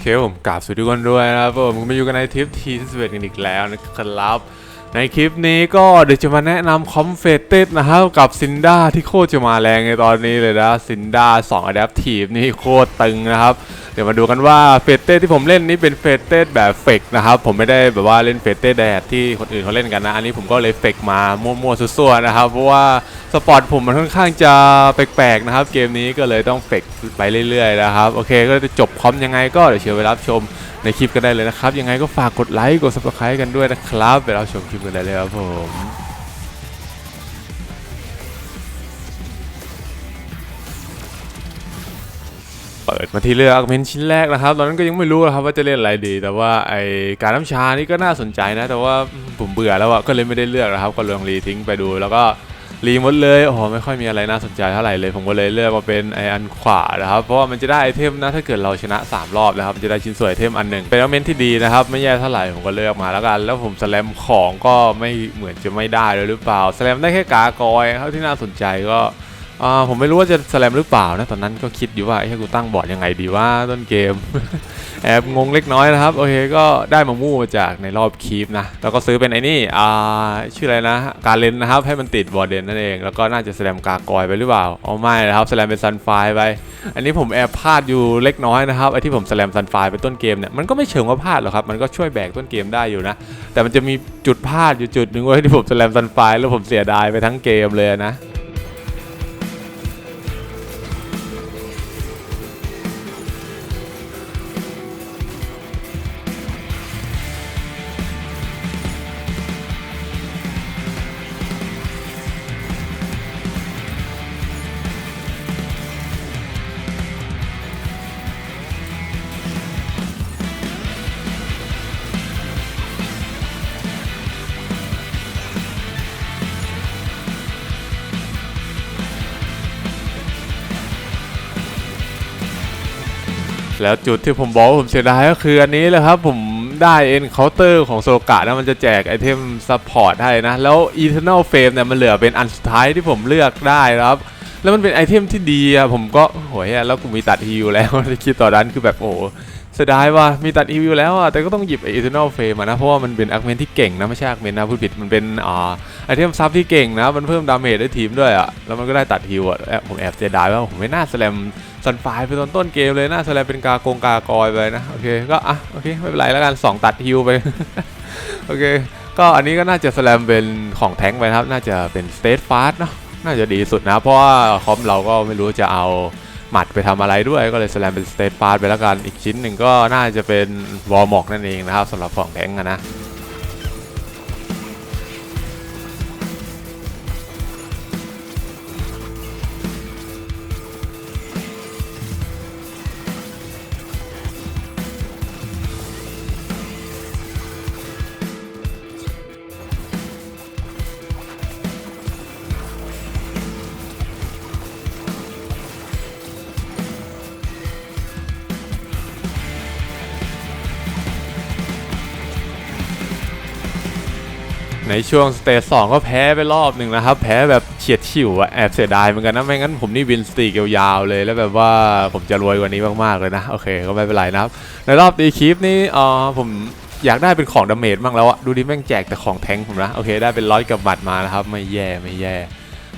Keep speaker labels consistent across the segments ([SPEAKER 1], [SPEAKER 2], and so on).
[SPEAKER 1] เคผมกราบสวัสดีทุกคนด้วยนะครับผมมาอยู่กันในทริปทีสเวกันอีกแล้วนะครับ ในคลิปนี้ก็เดี๋ยวจะมาแนะนำคอมเฟเต็ดนะครับกับซินด้าที่โคตรจะมาแรงในตอนนี้เลยนะซินด้า2 Adaptive นี่โคตรตึงนะครับ เดี๋ยวมาดูกันว่าเฟเต้ที่ผมเล่นนี่เป็นเฟเต้แบบเฟกนะครับผมไม่ได้แบบว่าเล่นเฟเต้แดดที่คนอื่นเขาเล่นกันนะอันนี้ผมก็เลยเฟกมามั่วๆซั่วๆนะครับเพราะว่าสปอร์ตผมมันค่อนข้างจะแปลกๆนะครับเกมนี้ก็เลยต้องเฟกไปเรื่อยๆนะครับโอเคก็จะจบคอมยังไงก็เดี๋ยวเชิญไปรับชมในคลิปกันได้เลยนะครับยังไงก็ฝากกดไลค์กด subscribe กันด้วยนะครับไปรับชมคลิปกันได้เลยครับผม ปิดมาที่เลือกเมนชิ้นแรกนะครับ ตอนนั้นก็ยังไม่รู้นะครับว่าจะเล่นอะไรดี แต่ว่าไอการน้ำชานี่ก็น่าสนใจนะ แต่ว่าผมเบื่อแล้วอะก็เลยไม่ได้เลือกนะครับ ก็ลองรีทิ้งไปดู แล้วก็รีหมดเลยโอ้โหไม่ค่อยมีอะไรน่าสนใจเท่าไหร่เลย ผมก็เลยเลือกมาเป็นไออันขวานะครับเพราะว่ามันจะได้ไอเทมนะถ้าเกิดเราชนะ 3 รอบนะครับมันจะได้ชิ้นส่วนไอเทมอันหนึ่งเป็นอเมนที่ดีนะครับไม่แย่เท่าไหร่ผมก็เลือกมาแล้วกัน แล้วผมสแลมของก็ไม่เหมือนจะไม่ได้เลยหรือเปล่าสแลมได้แค่กากอยเท่าที่น่าสนใจก็ อ่าผมไม่รู้ว่าจะสแลมหรือเปล่านะตอนนั้นก็คิดอยู่ว่าไอ้กูตั้งบอร์ดยังไงดีว่าต้นเกม แอบงงเล็กน้อยนะครับ โอเคก็ได้มามู่มาจากในรอบคีปนะ แล้วก็ซื้อเป็นไอ้นี่อ่าชื่ออะไรนะ การเลนนะครับให้มันติดบอร์ดเดนนั่นเอง แล้วก็น่าจะแสลมกากอยไปหรือเปล่าอ๋อไม่นะครับแสลมเป็นซันไฟไป อันนี้ผมแอบพลาดอยู่เล็กน้อยนะครับไอ้ที่ผมแสลมซันไฟไปต้นเกมเนี่ยมันก็ไม่เชิงว่าพลาดหรอกครับมันก็ช่วยแบกต้นเกมได้อยู่นะ แต่มันจะมีจุดพลาดอยู่จุดหนึ่งเว้ยที่ผมแสลมซันไฟแล้วผมเสียดายไปทั้งเกมเลยนะ แล้วจุดที่ผมบอกว่าผมเสียดายก็คืออันนี้แหละครับผมได้เอ็นเคาน์เตอร์ของโซลกะนะมันจะแจกไอเทมซัพพอร์ตให้นะ แล้ว Eternal Flame เนี่ยมันเหลือเป็นอันสุดท้ายที่ผมเลือกได้ครับ แล้วมันเป็นไอเทมที่ดีอะผมก็โหยแล้วกูมีตัดฮิวแล้วที่คิดต่อนนั้นคือแบบโอ้เสียดายว่ามีตัดฮิวแล้วอะแต่ก็ต้องหยิบไอ Eternal Flame มนะ เพราะว่ามันเป็นอาร์เมนที่เก่งนะ ไม่ใช่อาร์เมนนะพูดผิดมันเป็นอ่าไอเทมซับที่เก่งนะ มันเพิ่มดาเมจได้ทีมด้วยอะแล้วมันก็ได้ตัดฮิวอะแอบผมแอบเสียดายว่าผมไม่น่าแลม สันไฟไปตอนต้นเกมเลยนะแสดงเป็นกากงกากอยไปนะโอเคก็อะโอเคไม่เป็นไรแล้วกันสองตัดฮิวไปโอเคก็อันนี้ก็น่าจะสแลมเป็นของแท้งไปครับ น่าจะเป็นสเตทฟาสเนาะน่าจะดีสุดนะ เพราะว่าคอมเราก็ไม่รู้จะเอาหมัดไปทำอะไรด้วยก็เลยสแลมเป็นสเตทฟาสไปแล้วกันอีกชิ้นหนึ่งก็น่าจะเป็นวอลมอกนั่นเองนะครับสำหรับของแท้งนะ ในช่วงสเตจสองก็แพ้ไปรอบหนึ่งนะครับ แพ้แบบเฉียดฉิวอะแอบเสียดายเหมือนกันนะ ไม่งั้นผมนี่วินสตีกยาวๆเลย แล้วแบบว่าผมจะรวยกว่านี้มากๆเลยนะ โอเค ก็ไม่เป็นไรนะครับ ในรอบตีคลิปนี้เออผมอยากได้เป็นของดาเมจบ้างแล้วอะดูดิแม่งแจกแต่ของแทงผมนะ โอเค ได้เป็นร้อยกับบัตรมานะครับ ไม่แย่ไม่แย่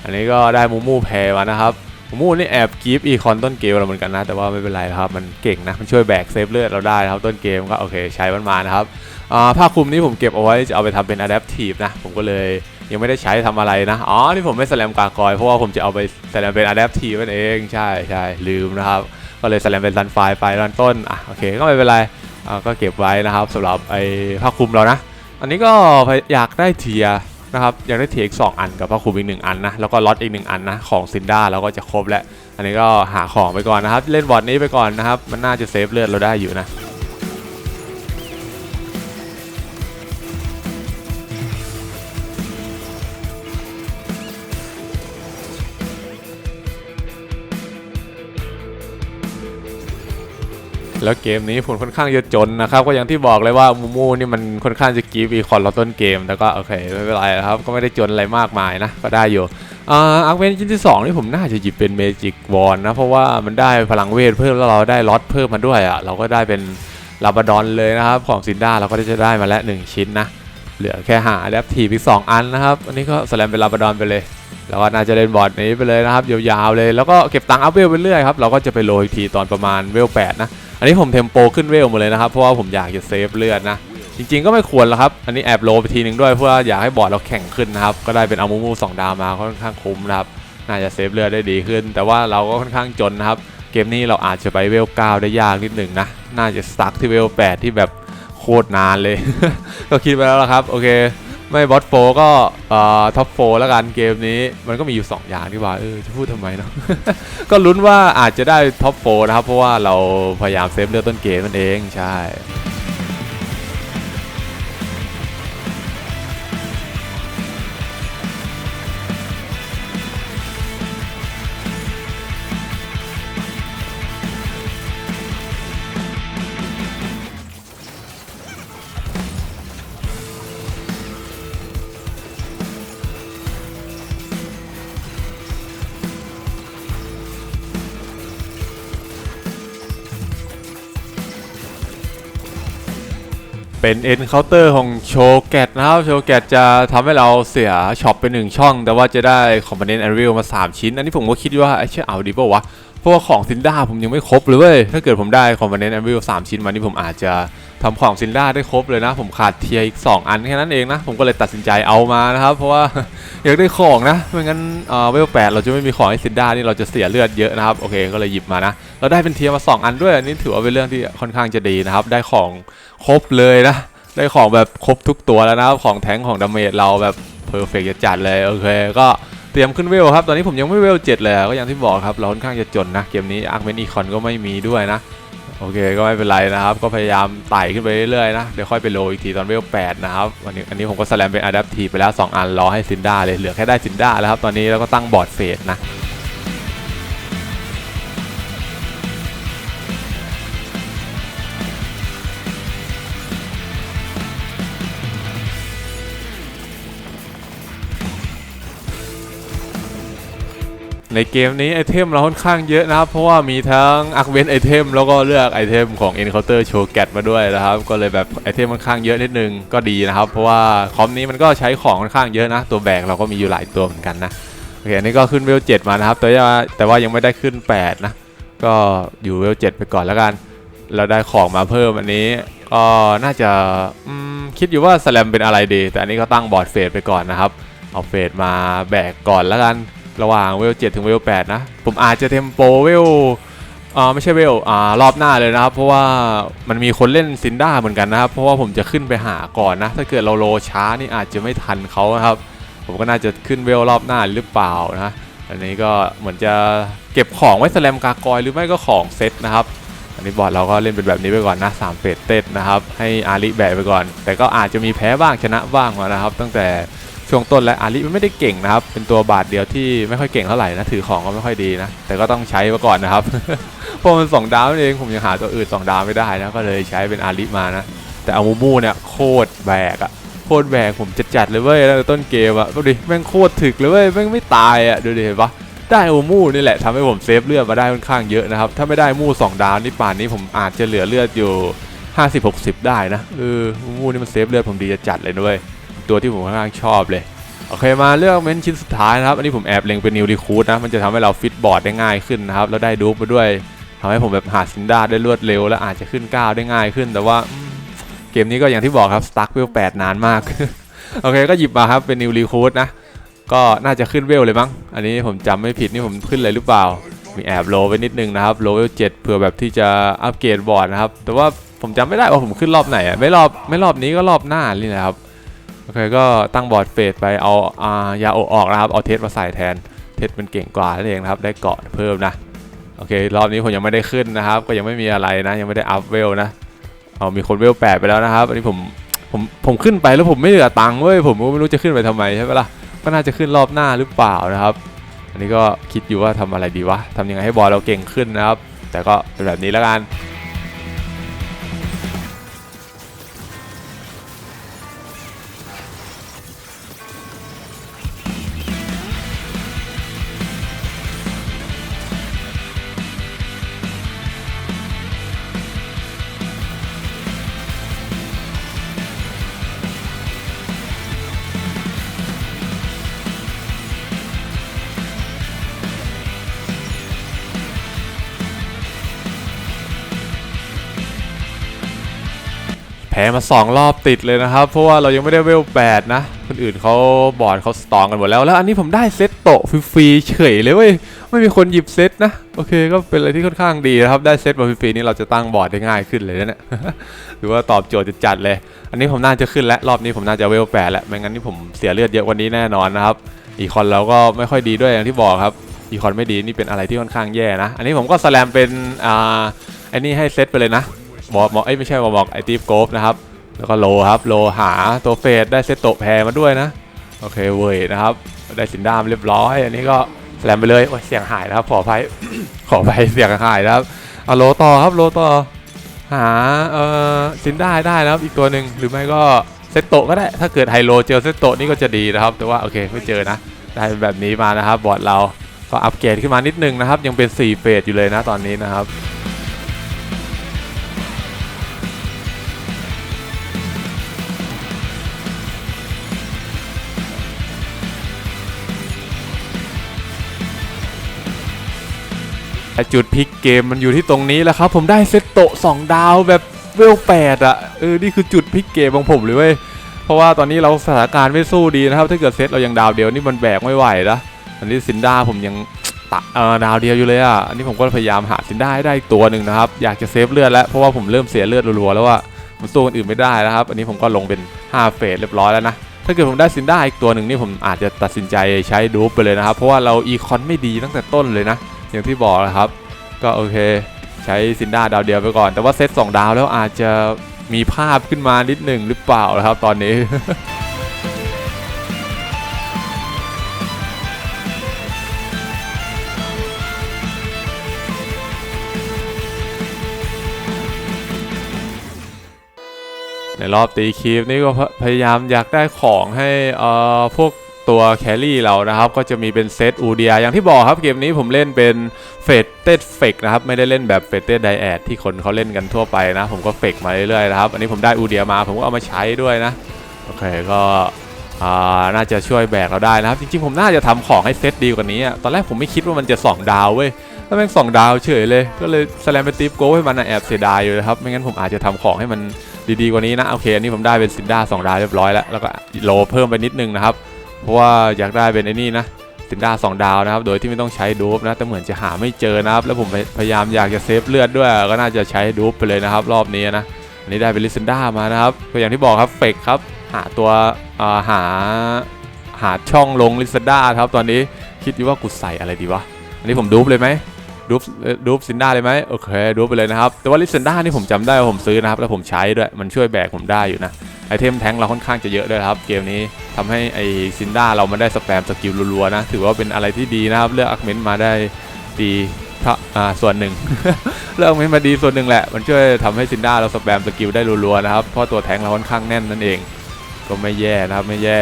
[SPEAKER 1] อันนี้ก็ได้มูมูแพรมานะครับมูมูนี่แอบกีฟอีคอนต้นเกมเราเหมือนกันนะ แต่ว่าไม่เป็นไรนะครับ มันเก่งนะ มันช่วยแบกเซฟเลือดเราได้นะครับต้นเกมก็โอเค ใช้มันมานะครับ ผ้าคลุมนี้ผมเก็บเอาไว้จะเอาไปทำเป็น adaptive นะ ผมก็เลยยังไม่ได้ใช้ทำอะไรนะ อ๋อที่ผมไม่แสลมกากอยเพราะว่าผมจะเอาไปแสลมเป็น adaptive นั่นเองใช่ใช่ลืมนะครับ ก็เลยแสลมเป็นซันไฟไปตอนต้นอะโอเคก็ไม่เป็นไรก็เก็บไว้นะครับสำหรับไอ้ผ้าคลุมเรานะ อันนี้ก็อยากได้เทียนะครับอยากได้เทียอีกสองอันกับผ้าคลุมอีกหนึ่งอันนะแล้วก็ล็อตอีกหนึ่งอันนะของซินด้าเราก็จะครบแล้วอันนี้ก็หาของไปก่อนนะครับ เล่นบอร์ดนี้ไปก่อนนะครับ มันน่าจะเซฟเลือดเราได้อยู่นะ แล้วเกมนี้ผมค่อนข้างจะจนนะครับก็อย่างที่บอกเลยว่ามูมูนี่มันค่อนข้างจะกีฟอีคอนเราต้นเกมแต่ก็โอเคไม่เป็นไรครับก็ไม่ได้จนอะไรมากมายนะก็ได้อยู่อาอาร์เวนชิ้นที่2นี่ผมน่าจะหยิบเป็นเมจิกวอนนะ เพราะว่ามันได้พลังเวทเพิ่มแล้วเราได้ล็อตเพิ่มมาด้วยอะเราก็ได้เป็นลาบาดอนเลยนะครับ ของซินด้าเราก็จะได้มาแล้วหนึ่งชิ้นนะ เหลือแค่หาแดปทีอีกสองอันนะครับ อันนี้ก็สแลมเป็นลาบาดอนไปเลยแล้วก็น่าจะเล่นบอร์ดนี้ไปเลยนะครับยาวๆเลยแล้วก็เก็บตังค์อัพเวลไปเรื่อยครับเราก็จะไปโรยอีกทีตอนประมาณเวล8นะ อันนี้ผมเทมโปขึ้นเวลหมดเลยนะครับ เพราะว่าผมอยากจะเซฟเลือดนะ จริงๆก็ไม่ควรแล้วครับ อันนี้แอบโลไปทีหนึ่งด้วยเพื่ออยากให้บอร์ดเราแข่งขึ้นนะครับ ก็ได้เป็นอามูมูสองดาวมาค่อนข้างคุ้มนะครับ น่าจะเซฟเลือดได้ดีขึ้น แต่ว่าเราก็ค่อนข้างจนนะครับ เกมนี้เราอาจจะไปเวล9ได้ยากนิดหนึ่งนะ น่าจะสตักที่เวล8ที่แบบโคตรนานเลย ก็คิดไปแล้วละครับ โอเค ไม่บอสโฟก็อ่อท็อปโฟแล้วกันเกมนี้มันก็มีอยู่ 2 อย่างที่ว่าเออจะพูดทำไมเนาะก็ลุ้นว่าอาจจะได้ท็อปโฟนะครับ เพราะว่าเราพยายามเซฟเลือดต้นเกมนั่นเองใช่ เป็นเคาน์เตอร์ของโชแกตนะครับ โชแกตจะทำให้เราเสียช็อปไปหนึ่งช่อง แต่ว่าจะได้ Component Anvil มา 3 ชิ้น อันนี้ผมก็คิดว่าไอ้เชื่อเอาดีป่าวะ เพราะว่าของซินด้าผมยังไม่ครบเลยเว้ย ถ้าเกิดผมได้ Component Anvil 3ชิ้นมานี่ผมอาจจะ ทำของซินด้าได้ครบเลยนะ ผมขาดเทียอีก 2 อันแค่นั้นเองนะ ผมก็เลยตัดสินใจเอามานะครับ เพราะว่าอยากได้ของนะ ไม่งั้นเอ่อเวลแปดเราจะไม่มีของให้ซินด้านี่เราจะเสียเลือดเยอะนะครับ โอเค ก็เลยหยิบมานะ เราได้เป็นเทียมา 2 อันด้วยอันนี้ถือว่าเป็นเรื่องที่ค่อนข้างจะดีนะครับ ได้ของครบเลยนะ ได้ของแบบครบทุกตัวแล้วนะครับ ของแทงของดาเมจเราแบบเพอร์เฟกต์จัดเลย โอเค ก็เตรียมขึ้นเวลครับ ตอนนี้ผมยังไม่เวลเจ็ดเลย ก็อย่างที่บอกครับ เราค่อนข้างจะจนนะ เกมนี้อาร์เมนอีคอนก็ไม่มีด้วยนะ โอเคก็ไม่เป็นไรนะครับ ก็พยายามไต่ขึ้นไปเรื่อยๆนะเดี๋ยวค่อยไปโลอีกทีตอนเวล8นะครับวันนี้อันนี้ผมก็สแลมเป็นอะดัพทีไปแล้ว 2 อันรอให้ซินด้าเลยเหลือแค่ได้ซินด้าแล้วครับตอนนี้แล้วก็ตั้งบอร์ดเฟสนะ ในเกมนี้ไอเทมเราค่อนข้างเยอะนะครับ เพราะว่ามีทั้งอักเวนไอเทมแล้วก็เลือกไอเทมของ Encounter s h o w g a t มาด้วยนะครับ ก็เลยแบบไอเทมค่อนข้างเยอะนิดนึงก็ดีนะครับ เพราะว่าคอมนี้มันก็ใช้ของค่อนข้างเยอะนะ ตัวแบกเราก็มีอยู่หลายตัวเหมือนกันนะโอเคอันนี้ก็ขึ้นเวล7มานะครับแต่ว่าแต่ว่ายังไม่ได้ขึ้น 8 นะ ก็อยู่เวล7ไปก่อนแล้วกัน เราได้ของมาเพิ่มอันนี้ก็น่าจะคิดอยู่ว่าสแลมเป็นอะไรดี แต่อันนี้ก็ตั้งบอร์ดเฟสไปก่อนนะครับเอาเฟสมาแบกก่อนแล้วกัน ระหว่างเวล7ถึงเวล8นะ ผมอาจจะเทมโปเวลอ่าไม่ใช่เวลอ่ารอบหน้าเลยนะครับ เพราะว่ามันมีคนเล่นซินด้าเหมือนกันนะครับ เพราะว่าผมจะขึ้นไปหาก่อนนะ ถ้าเกิดเราโลช้านี่อาจจะไม่ทันเขาครับ ผมก็น่าจะขึ้นเวลรอบหน้าหรือเปล่านะอันนี้ก็เหมือนจะเก็บของไว้สแลมกากอยหรือไม่ก็ของเซตนะครับอันนี้บอร์ดเราก็เล่นเป็นแบบนี้ไปก่อนนะ3เฟสเต็ดนะครับให้อาริแบกไปก่อน แต่ก็อาจจะมีแพ้บ้างชนะบ้างนะครับ ตั้งแต่ ช่วงต้นและอาริมันไม่ได้เก่งนะครับ เป็นตัวบาทเดียวที่ไม่ค่อยเก่งเท่าไหร่นะถือของก็ไม่ค่อยดีนะ แต่ก็ต้องใช้มาก่อนนะครับเพราะมันสองดาวนั่เองผมยังหาตัวอื่นสองดาวไม่ได้นะก็เลยใช้เป็นอาริมานะ แต่อามูมูเนี่ยโคตรแบกอะโคตรแบกผมจะจัดเลยเว้ยตั้งแต่ต้นเกมอะดูดิแม่งโคตรถึกเลยเว้ยแม่งไม่ตายอะดูดิเห็นปะได้โอมูนี่แหละทำให้ผมเซฟเลือดมาได้ค่อนข้างเยอะนะครับ ถ้าไม่ได้มู2ดาวนี่ป่านนี้ผมอาจจะเหลือเลือดอยู่ 50-60 ได้นะเออโอมูนี่มันเซฟเลือดผมดีจะจัดเลยด้วย ตัวที่ผมค่อนข้างชอบเลยโอเคมาเลือกเมนชิ้นสุดท้ายนะครับ อันนี้ผมแอบเล็งเป็นนิวรีคูดนะ มันจะทำให้เราฟิตบอร์ดได้ง่ายขึ้นนะครับ แล้วได้ดูปมาด้วยทำให้ผมแบบหาซินด้าได้รวดเร็ว และอาจจะขึ้นก้าวได้ง่ายขึ้น แต่ว่าเกมนี้ก็อย่างที่บอกครับสตั๊กเวล8นานมาก โอเคก็หยิบมาครับเป็นนิวรีคูดนะ ก็น่าจะขึ้นเวลเลยมั้ง อันนี้ผมจำไม่ผิดนี่ผมขึ้นเลยหรือเปล่า มีแอบโลไปนิดนึงนะครับ โลเวล7เผื่อแบบที่จะอัปเกรดบอร์ดนะครับ แต่ว่าผมจำไม่ได้ว่าผมขึ้นรอบไหนอะไม่รอบไม่รอบนี้ก็รอบหน้านี่แหละครับ โอเคก็ตั้งบอร์ดเฟสไปเอาอายาโอออกนะครับ เอาเทสมาใส่แทน เทสมันเก่งกว่านั่นเองครับ ได้เกาะเพิ่มนะ โอเค รอบนี้ผมยังไม่ได้ขึ้นนะครับ ก็ยังไม่มีอะไรนะ ยังไม่ได้อัพเวลนะ เอามีคนเวลแปดไปแล้วนะครับ อันนี้ผม ผม ผมขึ้นไปแล้วผมไม่เหลือตังค์เว้ย ผมก็ไม่รู้จะขึ้นไปทำไมใช่ไหมล่ะ ก็น่าจะขึ้นรอบหน้าหรือเปล่านะครับ อันนี้ก็คิดอยู่ว่าทำอะไรดีวะทำยังไงให้บอลเราเก่งขึ้นนะครับ แต่ก็เป็นแบบนี้แล้วกัน แพ้มา 2 รอบติดเลยนะครับ เพราะว่าเรายังไม่ได้เวลแปดนะ คนอื่นเขาบอร์ดเขาสตองกันหมดแล้ว แล้วอันนี้ผมได้เซตโตฟรีเฉยเลยเว้ย ไม่มีคนหยิบเซตนะ โอเคก็เป็นอะไรที่ค่อนข้างดีนะครับ ได้เซตมาฟรีๆนี่เราจะตั้งบอร์ดได้ง่ายขึ้นเลยนะเนี่ยหรือว่าตอบโจทย์จัดเลย อันนี้ผมน่าจะขึ้นแล้วรอบนี้ผมน่าจะเวลแปดแล้วไม่งั้นนี่ผมเสียเลือดเยอะกว่านี้แน่นอนนะครับ อีคอนเราก็ไม่ค่อยดีด้วยอย่างที่บอกครับ อีคอนไม่ดีนี่เป็นอะไรที่ค่อนข้างแย่นะ อันนี้ผมก็สแลมเป็นอ่าอ้นี่ให้เซตไปเลยนะ บอกบอกเอ้ยไม่ใช่บอกบอกไอตีฟโกฟนะครับ แล้วก็โลครับโลหาตัวเฟสได้เซตโตแพรมาด้วยนะ โอเคเว้ยนะครับ ได้สินดามเรียบร้อย อันนี้ก็แสลมไปเลยโอ้ยเสียงหายนะครับ ขออภัย ขออภัยเสียงหายนะครับเอาโลต่อครับโลต่อหาเอ่อสินได้ได้นะครับอีกตัวหนึ่งหรือไม่ก็เซตโตก็ได้ ถ้าเกิดไฮโลเจอเซตโตนี่ก็จะดีนะครับ แต่ว่าโอเคไม่เจอนะ ได้แบบนี้มานะครับบอร์ดเราก็อัปเกรดขึ้นมานิดนึงนะครับ ยังเป็น 4 เฟสอยู่เลยนะตอนนี้นะครับ พลิกเกมมันอยู่ที่ตรงนี้แหล้วครับ ผมได้เซตโตะสองดาวแบบเวลแปดอะเออนี่คือจุดพลิกเกมของผมเลยเว้ยเพราะว่าตอนนี้เราสถานการณ์ไม่สู้ดีนะครับ ถ้าเกิดเซตเรายังดาวเดียวนี่มันแบกไม่ไหวนะอันนี้ซินด้าผมยังตะเออดาวเดียวอยู่เลยอะอันนี้ผมก็พยายามหาซินด้าให้ได้ตัวหนึ่งนะครับ อยากจะเซฟเลือดแล้วเพราะว่าผมเริ่มเสียเลือดรัวๆแล้วว่ามันสู้คนอื่นไม่ได้นะครับ อันนี้ผมก็ลงเป็น5เฟสเรียบร้อยแล้วนะถ้าเกิดผมได้ซินด้าอีกตัวหนึ่งนี่ผมอาจจะตัดสินใจใช้ดูปไปเลยนะครับ เพราะว่าเราอีคอนไม่ดีตั้งแต่ต้นเลยนะ อย่างที่บอกนะครับ ก็โอเค ใช้ซินด้าดาวเดียวไปก่อน แต่ว่าเซตสองดาวแล้วอาจจะมีภาพขึ้นมานิดหนึ่งหรือเปล่านะครับตอนนี้ในรอบตีคีฟนี่ก็พพยายามอยากได้ของให้เอ่อพวก ตัวแครี่เรานะครับ ก็จะมีเป็นเซตอูเดียอย่างที่บอกครับเกมนี้ผมเล่นเป็นเฟดเต็ดเฟกนะครับ ไม่ได้เล่นแบบเฟดเต็ดไดแอดที่คนเขาเล่นกันทั่วไปนะ ผมก็เฟกมาเรื่อยๆนะครับ อันนี้ผมได้อูเดียมา ผมก็เอามาใช้ด้วยนะ โอเคก็น่าจะช่วยแบกเราได้นะครับ จริงๆ ผมน่าจะทำของให้เซตดีกว่านี้ตอนแรกผมไม่คิดว่ามันจะ 2 ดาวเว้ยแล้วแม่งสองดาวเฉยเลย ก็เลยสแลมไปตีฟโกให้มันอะแอบเสียดายอยู่นะครับ ไม่งั้นผมอาจจะทำของให้มันดีๆกว่านี้นะ โอเค อันนี้ผมได้เป็นซินด้าสองดาวเรียบร้อยแล้ว แล้วก็โลเพิ่มไปนิดนึงนะครับ เพราะว่าอยากได้เป็นไอ้นี่นะซินด้าสองดาวนะครับโดยที่ไม่ต้องใช้ดูปนะแต่เหมือนจะหาไม่เจอนะครับแล้วผมพยายามอยากจะเซฟเลือดด้วย ก็น่าจะใช้ดูปไปเลยนะครับรอบนี้นะอันนี้ได้เป็นลิซินด้ามานะครับก็อย่างที่บอกครับเฟกครับหาตัวาหาหาช่องลงลิซินด้าครับตอนนี้คิดอยู่ว่ากูใส่อะไรดีวะอันนี้ผมดูปเลยไหมดูปเอ่อดูปซินด้าเลยไหมโอเคดูปไปเลยนะครับแต่ว่าลิซินด้านี่ผมจำได้ว่าผมซื้อนะครับแล้วผมใช้ด้วยมันช่วยแบกผมได้อยู่นะ ไอเทมแทงเราค่อนข้างจะเยอะด้วยครับ เกมนี้ทำให้ไอซินด้าเรามันได้สแปมสกิลรัวๆนะ ถือว่าเป็นอะไรที่ดีนะครับ เลือกอักเมนต์มาได้ดีพระอ่าส่วนหนึ่ง เลือกอักเมนต์มาดีส่วนหนึ่งแหละ มันช่วยทำให้ซินด้าเราสแปมสกิลได้รัวๆนะครับ เพราะตัวแทงเราค่อนข้างแน่นนั่นเอง ก็ไม่แย่นะครับไม่แย่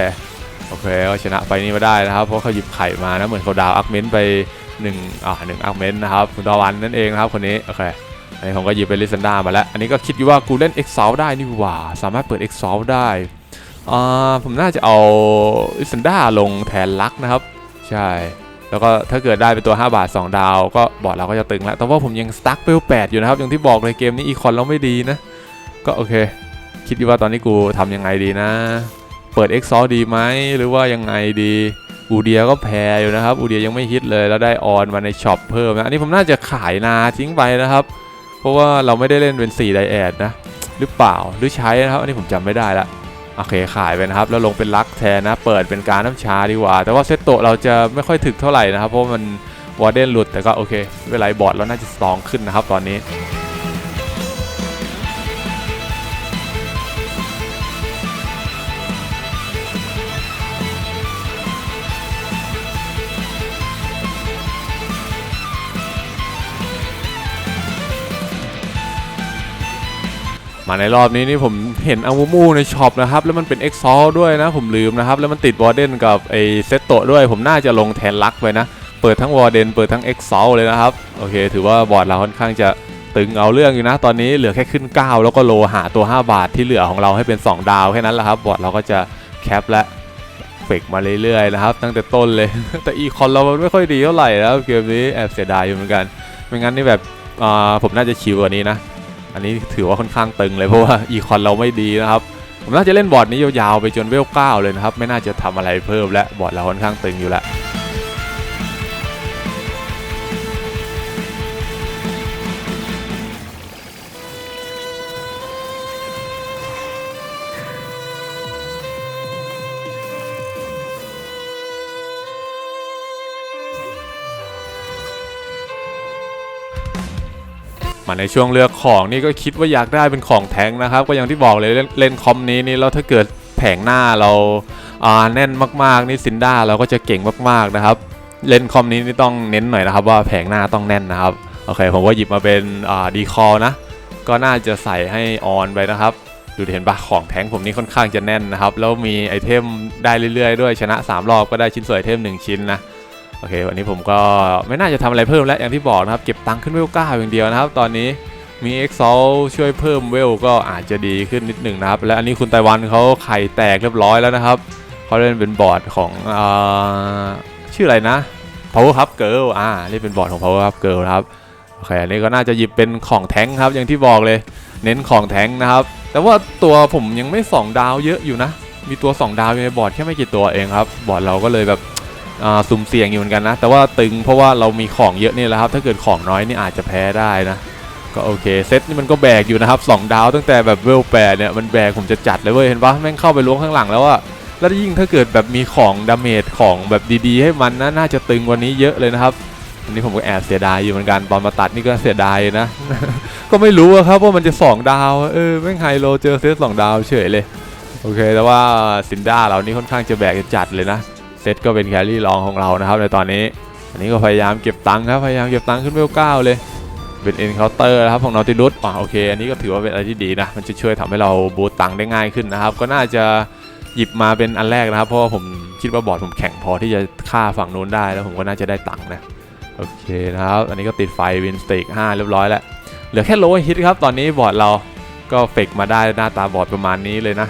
[SPEAKER 1] โอเคก็ชนะไฟนี้มาได้นะครับ เพราะเขาหยิบไข่มานะเหมือนเขาดาวอักเมนต์ไปหนึ่งอ่าหนึ่งอักเมนต์นะครับคุณตะวันนั่นเองนะครับคนนี้โอเค อันนี้ผมก็หยิบเป็นลิซันดามาแล้ว อันนี้ก็คิดอยู่ว่ากูเล่น Exalt ได้นี่หว่า สามารถเปิด Exalt ได้ อ่า ผมน่าจะเอาลิซันดาลงแทนลักนะครับ ใช่ แล้วก็ถ้าเกิดได้เป็นตัว 5 บาท 2 ดาว ก็บอร์ดเราก็จะตึงแล้ว แต่ว่าผมยังสตั๊กเปล8อยู่นะครับ อย่างที่บอกเลยเกมนี้อีคอนเราไม่ดีนะ ก็โอเค คิดอยู่ว่าตอนนี้กูทำยังไงดีนะ เปิด Exalt ดีไหม หรือว่ายังไงดีอูเดียก็แพ้อยู่นะครับอูเดียยังไม่ฮิตเลยแล้วได้ออนมาในช็อปเพิ่มนะอันนี้ผมน่าจะขายนาทิ้งไปนะครับ เพราะว่าเราไม่ได้เล่นเป็น4ไดแอดนะ หรือเปล่าหรือใช้นะครับ อันนี้ผมจำไม่ได้ละโอเคขายไปนะครับ แล้วลงเป็นลักแทนนะ เปิดเป็นการน้ำชาดีกว่า แต่ว่าเซตโตเราจะไม่ค่อยถึกเท่าไหร่นะครับ เพราะมันวอร์เดนหลุดแต่ก็โอเคเวลาบอร์ดเราน่าจะสตองขึ้นนะครับ ตอนนี้ มาในรอบนี้นี่ผมเห็นอามูมูในช็อปนะครับ แล้วมันเป็น e x a l ด้วยนะ ผมลืมนะครับ แล้วมันติดวอร์เดนกับไอเซตโตด้วย ผมน่าจะลงแทนลักไปนะ เปิดทั้งวอร์เดนเปิดทั้ง e x a l เลยนะครับ โอเค ถือว่าบอร์ดเราค่อนข้างจะตึงเอาเรื่องอยู่นะ ตอนนี้เหลือแค่ขึ้น 9 แล้วก็โลหาตัว 5 บาทที่เหลือของเราให้เป็น 2 ดาวแค่นั้นแหละครับ บอร์ดเราก็จะแคปและเฟกมาเรื่อยๆนะครับ ตั้งแต่ต้นเลย แต่อีคอนเรามันไม่ค่อยดีเท่าไหร่แล้วเกมนี้แอบเสียดายอยู่เหมือนกัน ไม่งั้นนี่แบบอ่าผมน่าจะชิวกว่านี้นะ อันนี้ถือว่าค่อนข้างตึงเลยเพราะว่าอีคอนเราไม่ดีนะครับ ผมน่าจะเล่นบอร์ดนี้ยาวๆไปจนเวลเก้าเลยนะครับ ไม่น่าจะทำอะไรเพิ่มและบอร์ดเราค่อนข้างตึงอยู่แล้ว ในช่วงเลือกของนี่ก็คิดว่าอยากได้เป็นของแท้งนะครับ ก็อย่างที่บอกเลยเล่นคอมนี้นี่แล้วถ้าเกิดแผงหน้าเราอ่าแน่นมากๆนี่ซินด้าเราก็จะเก่งมากๆนะครับ เล่นคอมนี้นี่ต้องเน้นหน่อยนะครับ ว่าแผงหน้าต้องแน่นนะครับโอเคผมก็หยิบมาเป็นอ่าดีคอนะ ก็น่าจะใส่ให้ออนไปนะครับดูเห็นปะของแท้งผมนี่ค่อนข้างจะแน่นนะครับ แล้วมีไอเทมได้เรื่อยๆด้วยชนะ 3 รอบก็ได้ชิ้นส่วนไอเทม 1 ชิ้นนะ โอเค วันนี้ผมก็ไม่น่าจะทำอะไรเพิ่มแล้วอย่างที่บอกนะครับ เก็บตังค์ขึ้นเวลเก้าอย่างเดียวนะครับ ตอนนี้มี x อ l ช่วยเพิ่มเวลก็อาจจะดีขึ้นนิดหนึ่งนะครับ และอันนี้คุณไต้หวันเขาไข่แตกเรียบร้อยแล้วนะครับเขาเล่นเป็นบอร์ดของอชื่ออะไรนะ Power Up Girl อ่านี่เป็นบอร์ดของ Power Up Girl นะครับโอเคอันนี้ก็น่าจะหยิบเป็นของแท้งครับอย่างที่บอกเลย เน้นของแท้งนะครับ แต่ว่าตัวผมยังไม่ 2 ดาวเยอะอยู่นะ มีตัว 2 ดาวอยู่ในบอร์ดแค่ไม่กี่ตัวเองครับ บอร์ดเราก็เลยแบบ สุ่มเสี่ยงอยู่เหมือนกันนะ แต่ว่าตึงเพราะว่าเรามีของเยอะนี่แหละครับ ถ้าเกิดของน้อยนี่อาจจะแพ้ได้นะ ก็โอเคเซตนี่มันก็แบกอยู่นะครับ2ดาวตั้งแต่แบบเวลแปดเนี่ยมันแบกผมจะจัดเลยเว้ยเห็นปะแม่งเข้าไปล้วงข้างหลังแล้วอะแล้วยิ่งถ้าเกิดแบบมีของดาเมจของแบบดีๆ ให้มันนะน่าจะตึงกวันนี้เยอะเลยนะครับอันนี้ผมก็แอบเสียดายอยู่เหมือนกันตอนมาตัดนี่ก็เสียดายนะ ก็ไม่รู้อะครับว่ามันจะ 2 ดาว เออแม่งไฮโลเจอเซตสองดาวเฉยเลย โอเค แต่ว่าซินด้าเรานี่ค่อนข้างจะแบกจะจัดเลยนะ เซตก็เป็นแครี่รองของเรานะครับในตอนนี้ อันนี้ก็พยายามเก็บตังค์ครับ พยายามเก็บตังค์ขึ้นเวลเก้าเลย เป็นเอ็นเคาน์เตอร์นะครับของนอติลุสอ่าโอเค อันนี้ก็ถือว่าเป็นอะไรที่ดีนะ มันจะช่วยทำให้เราบูตตังค์ได้ง่ายขึ้นนะครับ ก็น่าจะหยิบมาเป็นอันแรกนะครับ เพราะว่าผมคิดว่าบอร์ดผมแข็งพอที่จะฆ่าฝั่งนู้นได้แล้วผมก็น่าจะได้ตังค์นะ โอเคนะครับ อันนี้ก็ติดไฟวินสติก5เรียบร้อยแล้ว เหลือแค่โลฮิตครับ ตอนนี้บอร์ดเรา ก็เฟกมาได้หน้าตาบอร์ดประมาณนี้เลยนะ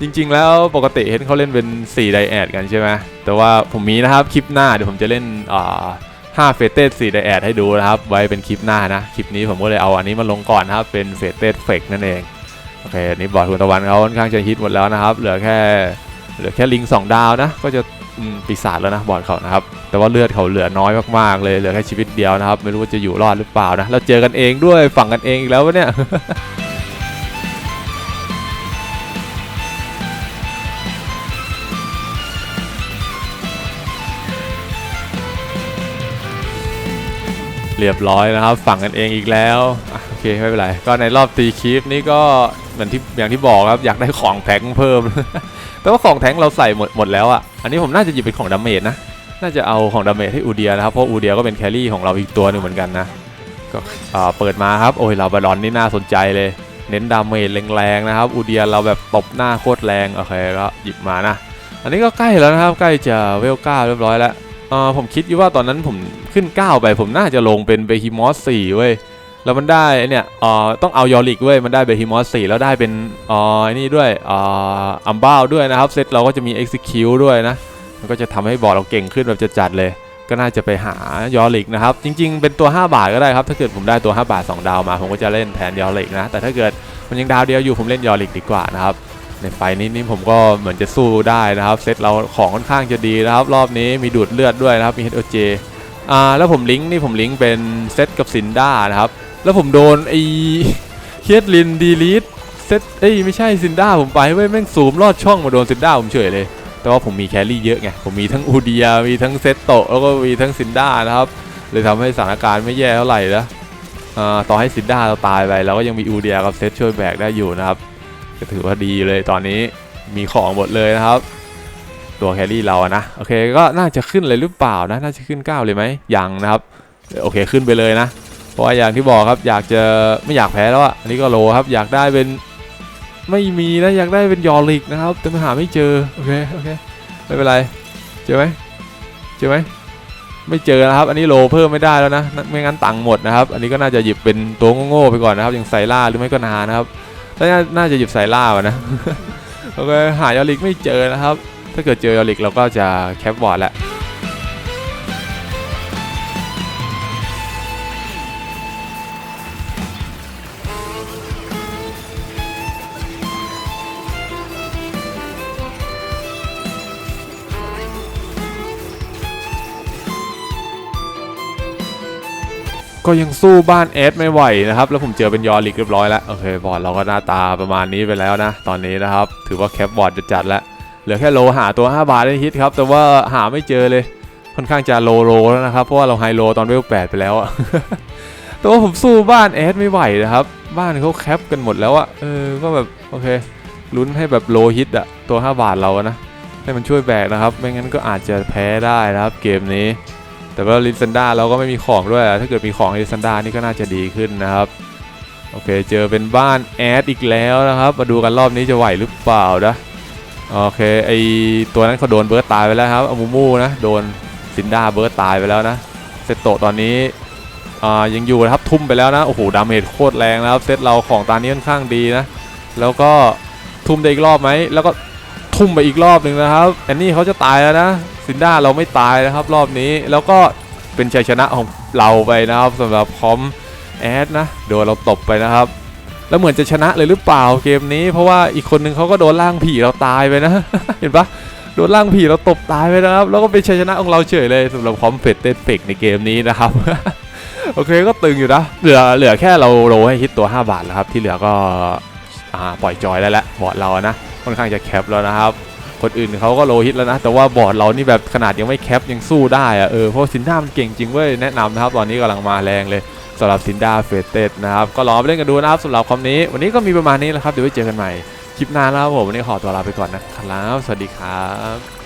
[SPEAKER 1] จริง ๆ แล้วปกติเห็นเขาเล่นเป็น4ไดแอดกันใช่ไหมแต่ว่าผมมีนะครับคลิปหน้าเดี๋ยวผมจะเล่นอ่า5เฟเตส4ไดแอดให้ดูนะครับไว้เป็นคลิปหน้านะคลิปนี้ผมก็เลยเอาอันนี้มาลงก่อนนะครับเป็นเฟเตสเฟกนั่นเองโอเคอันนี้บอร์ดคุณตะวันเขาค่อนข้างจะฮิตหมดแล้วนะครับเหลือแค่เหลือแค่ลิง2ดาวนะก็จะปีศาจแล้วนะบอร์ดเขานะครับแต่ว่าเลือดเขาเหลือน้อยมากๆเลยเหลือแค่ชีวิตเดียวนะครับไม่รู้ว่าจะอยู่รอดหรือเปล่านะแล้วเจอกันเองด้วยฝั่งกันเองอีกแล้ววะเนี่ย เรียบร้อยนะครับ ฝั่งกันเองอีกแล้วโอเคไม่เป็นไร ก็ในรอบตีคลิปนี้ก็เหมือนที่อย่างที่บอกครับอยากได้ของแทงเพิ่มแต่ว่าของแทงเราใส่หมดหมดแล้วอะอันนี้ผมน่าจะหยิบเป็นของดาเมจนะน่าจะเอาของดาเมจให้อูเดียนะครับเพราะอูเดียก็เป็นแครี่ของเราอีกตัวหนึ่งเหมือนกันนะก็เปิดมาครับโอ้ยลาบาดอนนี่น่าสนใจเลย เน้นดาเมจแรงๆนะครับอูเดียเราแบบตบหน้าโคตรแรงโอเคก็หยิบมานะ อันนี้ก็ใกล้แล้วนะครับ ใกล้จะเวลเก้าเรียบร้อยแล้ว เออผมคิดอยู่ว่าตอนนั้นผมขึ้น 9 ไป ผมน่าจะลงเป็นเบฮิมอส4เว้ยแล้วมันได้เนี่ยเอ่อต้องเอายอริกเว้ยมันได้เบฮิมอส4แล้วได้เป็นเอ่อนี่ด้วยเอ่ออัมบ้าด้วยนะครับเซตเราก็จะมี execute ด้วยนะมันก็จะทำให้บอร์ดเราเก่งขึ้นแบบจะจัดเลย ก็น่าจะไปหายอริกนะครับ จริง ๆ เป็นตัว 5 บาทก็ได้ครับ ถ้าเกิดผมได้ตัว 5 บาท 2 ดาวมา ผมก็จะเล่นแทนยอริกนะ แต่ถ้าเกิดมันยังดาวเดียวอยู่ผมเล่นยอริกดีกว่านะครับ ในไฟนี้นี่ผมก็เหมือนจะสู้ได้นะครับ เซตเราของค่อนข้างจะดีนะครับ รอบนี้มีดูดเลือดด้วยนะครับมี HOJ อ่าแล้วผมลิงก์นี่ผมลิงก์เป็นเซตกับซินด้านะครับ แล้วผมโดนไอ้เคียดลินดีลีทเซตเอ้ยไม่ใช่ซินด้าผมไปเว้ยแม่งซูมลอดช่องมาโดนซินด้าผมเฉยเลย แต่ว่าผมมีแครี่เยอะไงผมมีทั้งอูเดียมีทั้งเซตโตแล้วก็มีทั้งซินด้านะครับเลยทำให้สถานการณ์ไม่แย่เท่าไหร่นะอ่าต่อให้ซินด้าเราตายไปเราก็ยังมีอูเดียกับเซตช่วยแบกได้อยู่นะครับ ก็ถือว่าดีเลยตอนนี้มีของหมดเลยนะครับตัวแครี่เราอะนะโอเคก็น่าจะขึ้นเลยหรือเปล่านะน่าจะขึ้น 9 เลยไหมยังนะครับโอเคขึ้นไปเลยนะ เพราะว่าอย่างที่บอกครับอยากจะไม่อยากแพ้แล้วอะอันนี้ก็โลครับอยากได้เป็นไม่มีนะอยากได้เป็นยอริกนะครับ แต่มาหาไม่เจอโอเคโอเคไม่เป็นไรเจอไหมเจอไหมไม่เจอนะครับ อันนี้โลเพิ่มไม่ได้แล้วนะไม่งั้นตังค์หมดนะครับ อันนี้ก็น่าจะหยิบเป็นตัวโง่ๆไปก่อนนะครับอย่างไซล่าหรือไม่ก็นานะครับ น่าน่าจะหยิบสายล่าวะนะโอเคหายอริกไม่เจอนะครับ ถ้าเกิดเจอยอริกเราก็จะแคปบอร์ดแล้ว ก็ยังสู้บ้านเอสไม่ไหวนะครับ แล้วผมเจอเป็นยอริกเรียบร้อยแล้ว โอเค บอร์ดเราก็หน้าตาประมาณนี้ไปแล้วนะ ตอนนี้นะครับ ถือว่าแคปบอร์ดจะจัดแล้ว เหลือแค่โลหาตัว 5 บาทได้ฮิตครับ แต่ว่าหาไม่เจอเลย ค่อนข้างจะโลโลแล้วนะครับ เพราะว่าเราไฮโลตอนเวลแปดไปแล้วอะแต่ว่าผมสู้บ้านเอสไม่ไหวนะครับ บ้านเขาแคปกันหมดแล้วอะเออ ก็แบบโอเค ลุ้นให้แบบโลฮิตอะตัว 5 บาทเราอะนะ ให้มันช่วยแบกนะครับ ไม่งั้นก็อาจจะแพ้ได้นะครับ เกมนี้ แต่ว่าลิซันดาเราก็ไม่มีของด้วย ถ้าเกิดมีของลิซันดานี่ก็น่าจะดีขึ้นนะครับ โอเค เจอเป็นบ้านแอดอีกแล้วนะครับ มาดูกันรอบนี้จะไหวหรือเปล่านะ โอเค ไอตัวนั้นเขาโดนเบิร์ตตายไปแล้วครับอามูมูนะ โดนซินดาเบิร์ตตายไปแล้วนะ เซตโตตอนนี้ยังอยู่นะครับทุ่มไปแล้วนะ โอ้โห ดาเมจโคตรแรงนะครับ เซตเราของตานี้ค่อนข้างดีนะ แล้วก็ทุ่มได้อีกรอบไหม แล้วก็ทุ่มไปอีกรอบหนึ่งนะครับ แอนนี่เขาจะตายแล้วนะ ซินด้าเราไม่ตายนะครับ รอบนี้แล้วก็เป็นชัยชนะของเราไปนะครับสำหรับคอมแอดนะโดนเราตบไปนะครับ แล้วเหมือนจะชนะเลยหรือเปล่าเกมนี้ เพราะว่าอีกคนนึงเขาก็โดนล่างผีเราตายไปนะ เห็นปะโดนล่างผีเราตบตายไปนะครับ แล้วก็เป็นชัยชนะของเราเฉยเลยสำหรับคอมเฟตเต็ดเฟกในเกมนี้นะครับโอเคก็ตึงอยู่นะ เหลือเหลือแค่เราโรให้ฮิตตัว 5 บาทแล้วครับ ที่เหลือก็อ่าปล่อยจอยได้แล้วบอดเรานะค่อนข้างจะแคปแล้วนะครับ คนอื่นเขาก็โลฮิตแล้วนะ แต่ว่าบอร์ดเรานี่แบบขนาดยังไม่แคปยังสู้ได้อะเออเพราะซินด้ามันเก่งจริงเว้ยแนะนำนะครับตอนนี้กำลังมาแรงเลยสำหรับซินด้าเฟเตสนะครับ ก็ลองไปเล่นกันดูนะครับสำหรับคอมนี้ วันนี้ก็มีประมาณนี้แหละครับ เดี๋ยวไว้เจอกันใหม่ คลิปหน้าแล้วผมวันนี้ขอตัวลาไปก่อนนะครับ สวัสดีครับ